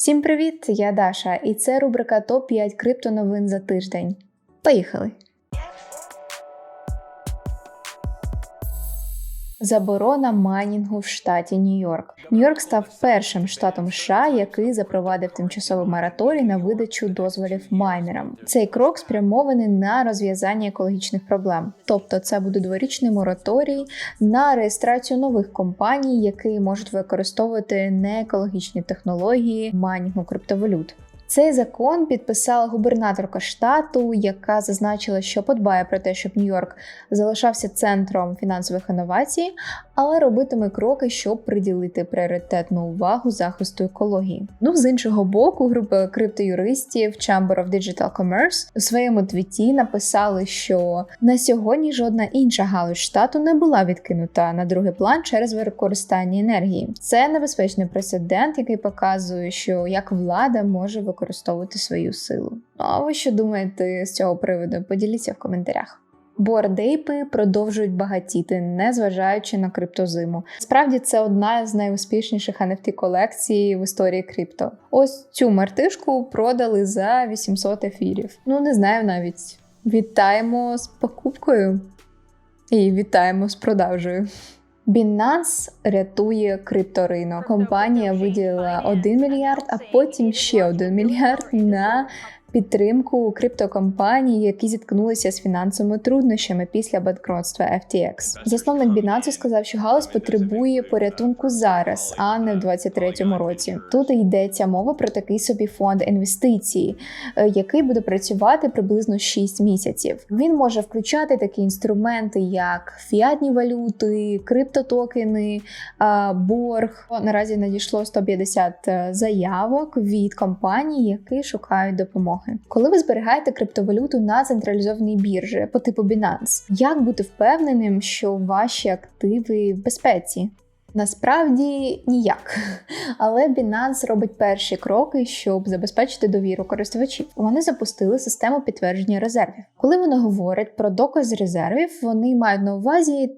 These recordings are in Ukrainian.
Всім привіт! Я Даша, і це рубрика топ 5 криптоновин за тиждень. Поїхали! Заборона майнінгу в штаті Нью-Йорк. Нью-Йорк став першим штатом США, який запровадив тимчасовий мораторій на видачу дозволів майнерам. Цей крок спрямований на розв'язання екологічних проблем, тобто це буде дворічний мораторій на реєстрацію нових компаній, які можуть використовувати неекологічні технології майнінгу криптовалют. Цей закон підписала губернаторка штату, яка зазначила, що подбає про те, щоб Нью-Йорк залишався центром фінансових інновацій, але робитиме кроки, щоб приділити пріоритетну увагу захисту екології. Ну з іншого боку, група криптоюристів Chamber of Digital Commerce у своєму твіті написали, що на сьогодні жодна інша галузь штату не була відкинута на другий план через використання енергії. Це небезпечний прецедент, який показує, що як влада може використовувати свою силу. Ну а ви що думаєте з цього приводу? Поділіться в коментарях. Бордейпи продовжують багатіти, незважаючи на криптозиму. Справді це одна з найуспішніших NFT колекцій в історії крипто. Ось цю мартишку продали за 800 ефірів. Ну не знаю навіть. Вітаємо з покупкою і вітаємо з продажею. Binance рятує крипторинок. Компанія виділила 1 мільярд, а потім ще 1 мільярд на підтримку криптокомпаній, які зіткнулися з фінансовими труднощами після банкротства FTX. Засновник Binance сказав, що галузь потребує порятунку зараз, а не в 2023 році. Тут йдеться мова про такий собі фонд інвестицій, е, який буде працювати приблизно 6 місяців. Він може включати такі інструменти, як фіатні валюти, криптотокени, борг. Наразі надійшло 150 е, заявок від компаній, які шукають допомоги допомоги. Коли ви зберігаєте криптовалюту на централізованій біржі по типу Binance, як бути впевненим, що ваші активи в безпеці? Насправді ніяк, але Binance робить перші кроки, щоб забезпечити довіру користувачів. Вони запустили систему підтвердження резервів. Коли вони говорять про доказ резервів, вони мають на увазі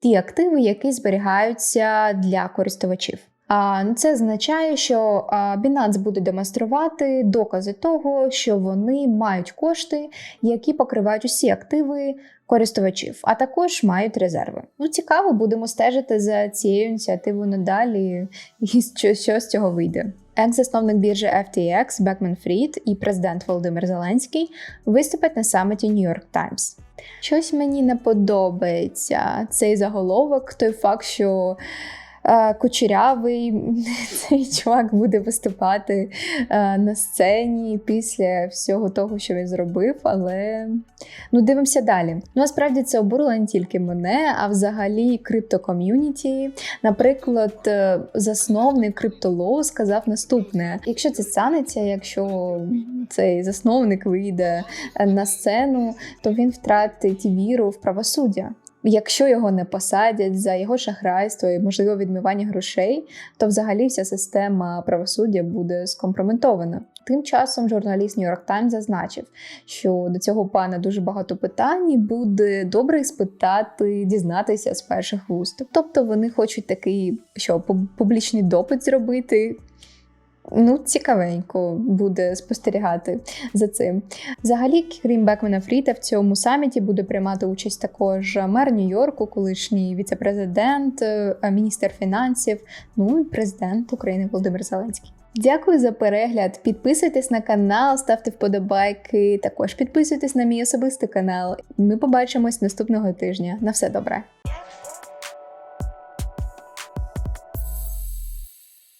ті активи, які зберігаються для користувачів. А це означає, що Binance буде демонструвати докази того, що вони мають кошти, які покривають усі активи користувачів, а також мають резерви. Ну, цікаво, будемо стежити за цією ініціативою надалі, і що, що з цього вийде. Екс-засновник біржі FTX Бекмен Фрід і президент Володимир Зеленський виступять на саміті New York Times. Щось мені не подобається цей заголовок, той факт, що кучерявий цей чувак буде виступати е, на сцені після всього того, що він зробив. Але ну дивимося далі. Ну насправді це обурило не тільки мене, а взагалі криптоком'юніті. Наприклад, е, засновник криптолоу сказав наступне: якщо це станеться, якщо цей засновник вийде на сцену, то він втратить віру в правосуддя. Якщо його не посадять за його шахрайство і можливо відмивання грошей, то взагалі вся система правосуддя буде скомпрометована. Тим часом журналіст New York Times зазначив, що до цього пана дуже багато питань і буде добре спитати, дізнатися з перших вуст. Тобто вони хочуть такий, що публічний допит зробити. Ну, цікавенько буде спостерігати за цим. Взагалі, крім Бекмена Фріта, в цьому саміті буде приймати участь також мер Нью-Йорку, колишній віцепрезидент, е, міністр фінансів, ну і президент України Володимир Зеленський. Дякую за перегляд. Підписуйтесь на канал, ставте вподобайки. Також підписуйтесь на мій особистий канал. Ми побачимось наступного тижня. На все добре.